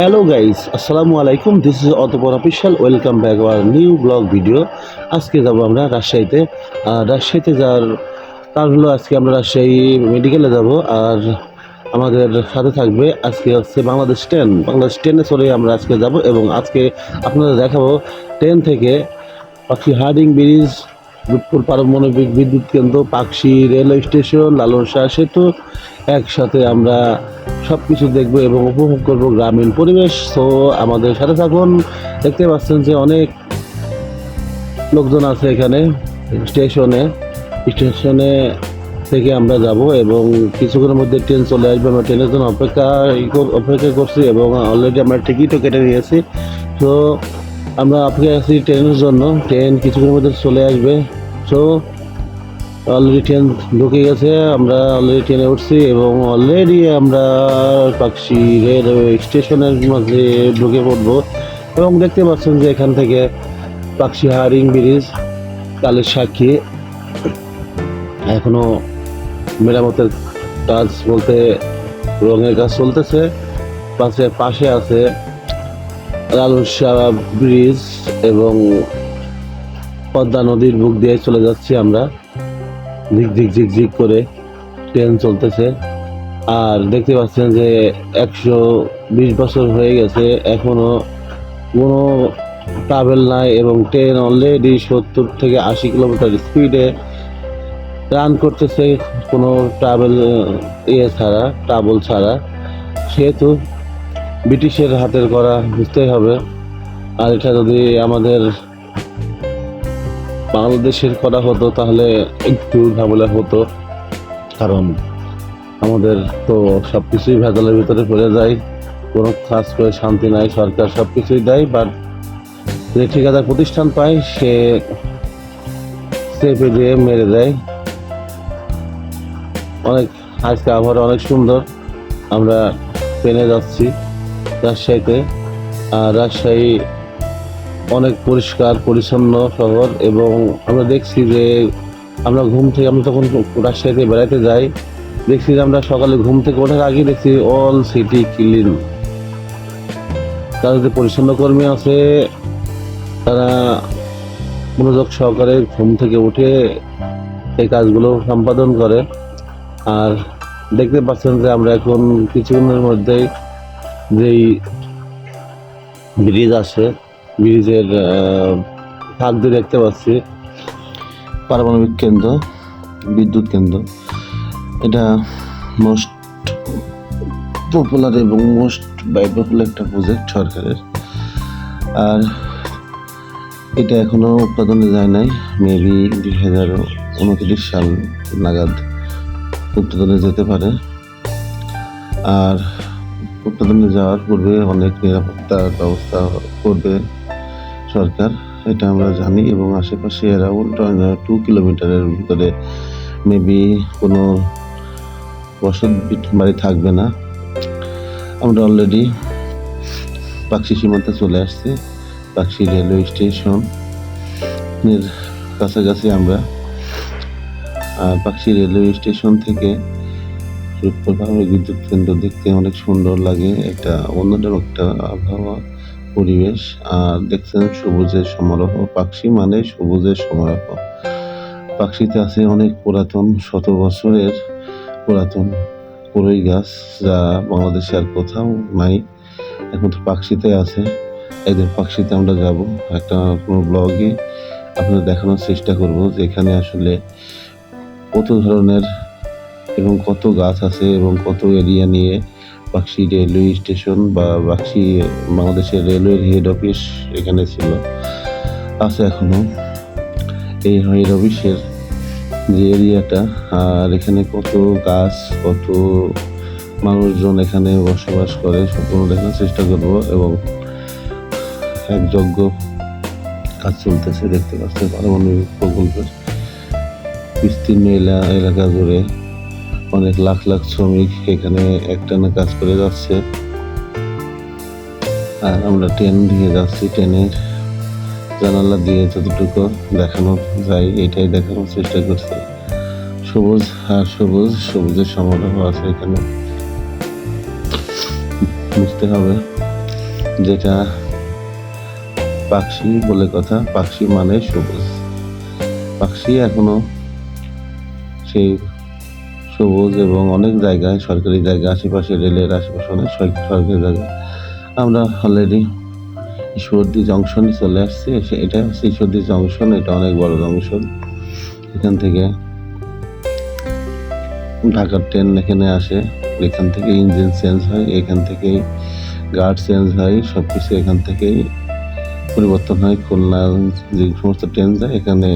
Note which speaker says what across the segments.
Speaker 1: Hello guys আসসালামু আলাইকুম this is Otopor official welcome back our new blog video আজকে যাব আমরা রাজশাহীতে। আর রাজশাহীতে যাওয়ার কারণ হলো আজকে আমরা রাজশাহী মেডিকেলে যাব। আর আমাদের সাথে থাকবে আজকে হচ্ছে বাংলাদেশ ট্রেন বাংলাদেশ ট্রেনে চড়ে আমরা আজকে যাব এবং আজকে আপনাদের দেখাবো ট্রেন থেকে পাখি হার্ডিং ব্রিজ রূপপুর পারমাণবিক বিদ্যুৎ কেন্দ্র, পাকশি রেলওয়ে স্টেশন লালন শাহ সেতু। একসাথে আমরা সব কিছু দেখব এবং উপভোগ করব গ্রামীণ পরিবেশ। তো আমাদের সাথে থাকুন। দেখতে পাচ্ছেন যে অনেক লোকজন আছে এখানে স্টেশনে। স্টেশনে থেকে আমরা যাব এবং কিছুক্ষণের মধ্যে ট্রেন চলে আসবে। আমরা ট্রেনের জন্য অপেক্ষা অপেক্ষা করছি এবং অলরেডি আমরা টিকিটও কেটে নিয়েছি। তো আমরা অপেক্ষা আছি ট্রেনের জন্য। ট্রেন কিছুক্ষণের মধ্যে চলে আসবে। তো অলরেডি ট্রেন ঢুকে গেছে। আমরা অলরেডি ট্রেনে উঠছি এবং অলরেডি আমরা পাকশি রেলওয়ে স্টেশনের মাঝে ঢুকে পড়ব। এবং দেখতে পাচ্ছেন যে এখান থেকে পাকশি হারিং ব্রিজ, কালের সাক্ষী। এখনও মেরামতের কাজ বলতে রঙের কাজ চলতেছে। পাশে পাশে আছে শাহ ব্রিজ এবং পদ্মা নদীর বুক দিয়ে চলে যাচ্ছি আমরা। ঝিক ঝিক ঝিক ঝিক করে ট্রেন চলতেছে। আর দেখতে পাচ্ছেন যে একশো বিশ বছর হয়ে গেছে, এখনও কোনো ট্রাভেল নাই এবং ট্রেন অলরেডি সত্তর থেকে আশি কিলোমিটার স্পিডে রান করতেছে। কোনো ট্রাভেল ইয়ে ছাড়া ট্রাভেল ছাড়া। সেহেতু ব্রিটিশের হাতের করা বুঝতেই হবে। আর এটা যদি আমাদের বাংলাদেশের করা হতো, তাহলে একটু ঝামেলা হতো। কারণ আমাদের তো সব কিছুই ভেজালের ভিতরে পড়ে যায়। কোনো কাজ করে শান্তি নাই, সরকার সব কিছুই দেয় বাট যে ঠিকাদার প্রতিষ্ঠান পায়, সে চেপে দিয়ে মেরে দেয়। অনেক আজকে আবহাওয়া অনেক সুন্দর। আমরা ট্রেনে যাচ্ছি। রাজশাহীতে। রাজশাহী অনেক পরিষ্কার, পরিচ্ছন্ন শহর এবং আমরা দেখছি যে আমরা ঘুম থেকে, আমরা তখন রাজশাহীতে বেড়াতে যাই, দেখছি যে আমরা সকালে ঘুম থেকে ওঠার আগে দেখছি অল সিটি ক্লিন। তাদের পরিচ্ছন্ন কর্মী আছে, তারা মনোযোগ সহকারে ঘুম থেকে উঠে এই কাজগুলো সম্পাদন করে। আর দেখতে পাচ্ছেন যে আমরা এখন কিছুক্ষণের মধ্যেই যেই ব্রিজ আছে, ব্রিজের হাত দিয়ে দেখতে পাচ্ছি। পারমাণবিক কেন্দ্র, বিদ্যুৎ কেন্দ্র। এটা মোস্ট পপুলার এবং মোস্ট ব্যয়বহুল একটা প্রজেক্ট সরকারের। আর এটা এখনও উৎপাদনে যায় নাই। মেবি দুই হাজার উনত্রিশ সাল নাগাদ উৎপাদনে যেতে পারে। আর উৎপাদনে যাওয়ার পূর্বে অনেক নিরাপত্তার ব্যবস্থা করবে সরকার, এটা আমরা জানি এবং আশেপাশে অ্যারাউন্ড টু কিলোমিটারের ভিতরে মেবি কোনো বসত বাড়ি থাকবে না। আমরা অলরেডি পাকশি সীমান্তে চলে আসছি, পাকশি রেলওয়ে স্টেশনের কাছাকাছি আমরা। পাকশি রেলওয়ে স্টেশন থেকে পাহাড়ি বিদ্যুৎ কেন্দ্র দেখতে অনেক সুন্দর লাগে। একটা অন্যরকম একটা আবহাওয়া পরিবেশ। আর দেখছেন সবুজের সমারোহ পাকশি মানে সবুজের সমারোহ। পাকশিতে আছে অনেক পুরাতন, শত বছরের পুরাতন কড়ই গাছ, যা বাংলাদেশে আর কোথাও নাই। একমাত্র পাকশিতে আছে। একদিন পাকশিতে আমরা যাব। একটা কোনো ব্লগে আপনাদের দেখানোর চেষ্টা করব যে এখানে আসলে কত ধরনের এবং কত গাছ আছে এবং কত এরিয়া নিয়ে বাক্সি রেলওয়ে স্টেশন বা বাক্সি বাংলাদেশের রেলওয়ের হেড অফিস এখানে ছিল। আছে এখনও। এই হেড অফিসের যে এরিয়াটা, আর এখানে কত গাছ, কত মানুষজন এখানে বসবাস করে সম্পূর্ণ দেখানোর চেষ্টা করব এবং এক যজ্ঞ কাজ চলতেছে, দেখতে পাচ্ছেন পারমাণবিক প্রকল্পের বিস্তীর্ণ এলা- এলাকা জুড়ে। অনেক লাখ লাখ শ্রমিক এখানে একটানা কাজ করে যাচ্ছে। আর আমরা ট্রেন দিয়ে যাচ্ছি, ট্রেনের জানালা দিয়ে যতটুকু দেখানো যায় এটাই দেখানোর চেষ্টা করছি। সবুজ, আর সবুজ, সবুজের সমারোহ আছে এখানে। বুঝতে হবে যেটা পাখি বলে কথা পাখি মানে সবুজ। পাখি এখনও সেই সবুজ এবং অনেক জায়গায়, সরকারি জায়গা, আশেপাশে রেলের আশেপাশে অনেক সরকারি জায়গা। আমরা অলরেডি ঈশ্বরদী জংশন চলে আসছি। এটা হচ্ছে ঈশ্বরদী জংশন এটা অনেক বড় জংশন এখান থেকে ঢাকার ট্রেন এখানে আসে। এখান থেকে ইঞ্জিন চেঞ্জ হয়, এখান থেকেই গার্ড চেঞ্জ হয় সব কিছু এখান থেকেই পরিবর্তন হয়। খুলনা যে সমস্ত ট্রেন যায়, এখানে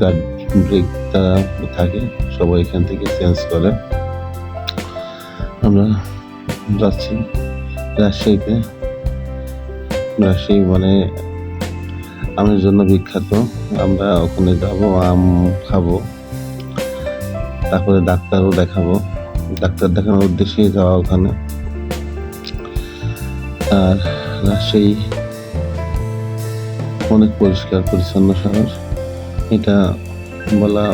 Speaker 1: গার্ড ব্রেক তারা থাকে, সবাই এখান থেকে চেঞ্জ করে। আমরা যাচ্ছি রাজশাহীতে। রাজশাহী মানে আমের জন্য বিখ্যাত। আমরা ওখানে যাব, আম খাব। তারপরে ডাক্তারও দেখাবো। ডাক্তার দেখানোর উদ্দেশ্যেই যাওয়া ওখানে। আর রাজশাহী অনেক পরিষ্কার, পরিচ্ছন্ন শহর। এটা বলা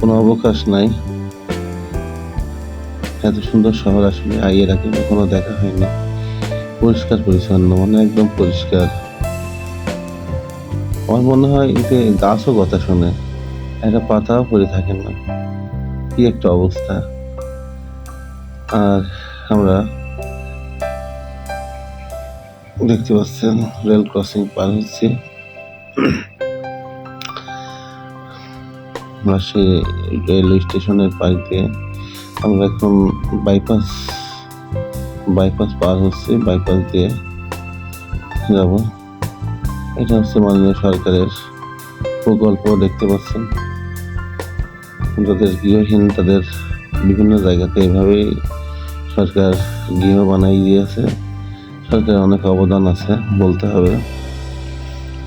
Speaker 1: কোনো অবকাশ নাই। এত সুন্দর শহর আসলে এর আগে কখনো দেখা হয়নি। পরিষ্কার পরিচ্ছন্ন মানে একদম পরিষ্কার। আমার মনে হয় এতে গাছও কথা শোনে, একটা পাতাও পড়ে থাকে না। কি একটা অবস্থা। আর আমরা দেখতে পাচ্ছেন রেল ক্রসিং পার হচ্ছে। রাজশাহী রেলওয়ে স্টেশনের পাশ দিয়ে আমরা এখন বাইপাস বাইপাস পার হচ্ছে বাইপাস দিয়ে যাব। এটা হচ্ছে মাননীয় সরকারের প্রকল্প, দেখতে পাচ্ছেন। যাদের গৃহহীন, তাদের বিভিন্ন জায়গাতে এভাবেই সরকার গৃহ বানাই দিয়েছে। সরকারের অনেক অবদান আছে বলতে হবে।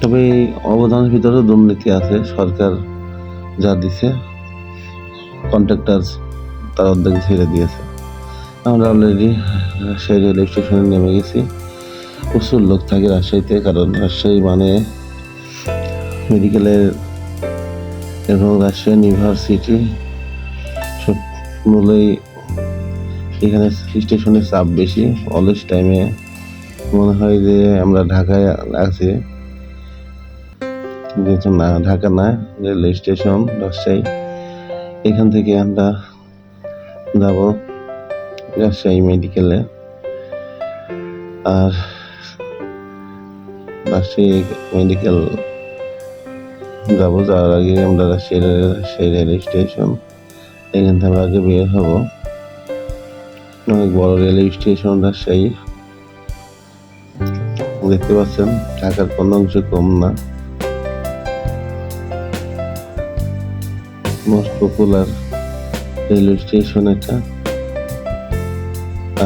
Speaker 1: তবে এই অবদানের ভিতরেও দুর্নীতি আছে। সরকার যা দিছে কন্ট্রাক্টর তার অর্ধেক ছেড়ে দিয়েছে। আমরা অলরেডি রাজশাহী রেল স্টেশনে নেমে গেছি। প্রচুর লোক থাকে রাজশাহীতে, কারণ রাজশাহী মানে মেডিকেলের এবং রাজশাহী ইউনিভার্সিটি সব মূলেই এখানে স্টেশনের চাপ বেশি। অলওয়েজ টাইমে মনে হয় যে আমরা ঢাকায় আছি। যেহেতু না ঢাকা না রেলওয়ে স্টেশন, রাজশাহী, এখান থেকে আমরা যাব রাজশাহী মেডিকেলে। আর রাজশাহী মেডিকেল যাব, যাওয়ার আগে আমরা Rajshahi rail- Rajshahi rail station, এখান থেকে আমরা আগে বের হব। অনেক বড় রেলওয়ে স্টেশন রাজশাহী। দেখতে পাচ্ছেন, ঢাকার কোনো অংশ কম না। মোস্ট পপুলার রেলওয়ে স্টেশন এটা।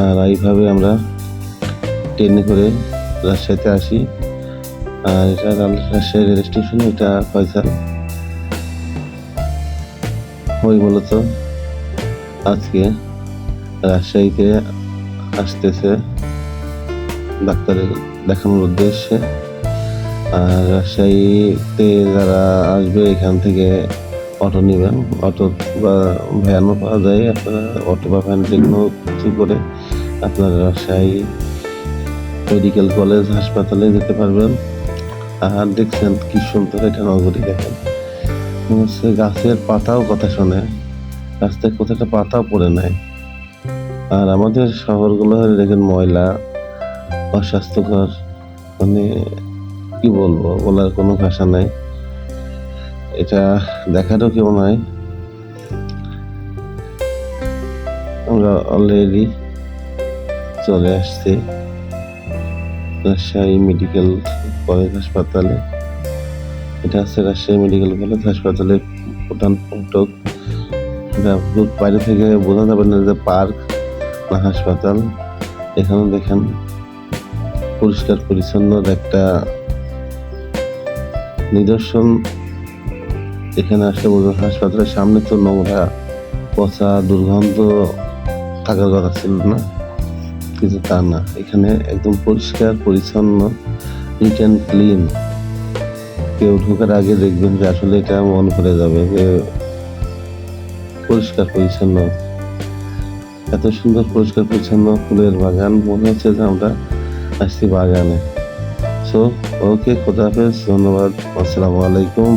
Speaker 1: আর এইভাবে আমরা ট্রেনে করে রাজশাহীতে আসি। আর এটা রাজশাহী রেল স্টেশন এটা ফয়সাল। ওই মূলত আজকে রাজশাহীতে আসতেছে ডাক্তারের দেখানোর উদ্দেশ্যে। আর রাজশাহীতে যারা আসবে এখান থেকে অটো নেবেন, অটো বা ভ্যানও পাওয়া যায় আপনারা, অটো বা ভ্যান যে কোনো কিছু করে আপনারা রাজশাহী মেডিকেল কলেজ, হাসপাতালে যেতে পারবেন। আর দেখছেন কি সুন্দর এটা নগরী দেখেন। হচ্ছে গাছের পাতাও কথা শোনে রাস্তায় কোথাটা পাতাও পড়ে নেয় আর আমাদের শহরগুলো দেখেন ময়লা, অস্বাস্থ্যকর মানে কি বলব, বলার কোনো ভাষা নাই। এটা দেখারও কেউ নাই আমরা অলরেডি চলে আসছি রাজশাহী মেডিকেল কলেজ হাসপাতালে। এটা হচ্ছে রাজশাহী মেডিকেল কলেজ হাসপাতালের প্রধান ফটক বাইরে থেকে বোঝা যাবে না যে পার্ক না হাসপাতাল। এখানে দেখেন পরিষ্কার পরিচ্ছন্ন একটা নিদর্শন এখানে আসলে বোঝা হাসপাতালের সামনে তো নোংরা, পচা, দুর্গন্ধ থাকার কথা ছিল না, কিন্তু তা না। এখানে একদম পরিষ্কার, পরিচ্ছন্ন নিট অ্যান্ড ক্লিন কেউ ঢোকার আগে দেখবেন যে আসলে এটা মন করে যাবে, যে পরিষ্কার, পরিচ্ছন্ন। এত সুন্দর পরিষ্কার, পরিচ্ছন্ন ফুলের বাগান, মনে হচ্ছে যে আমরা আসছি বাগানে। সো ওকে খোদাহাফেজ ধন্যবাদ, আসসালামু আলাইকুম।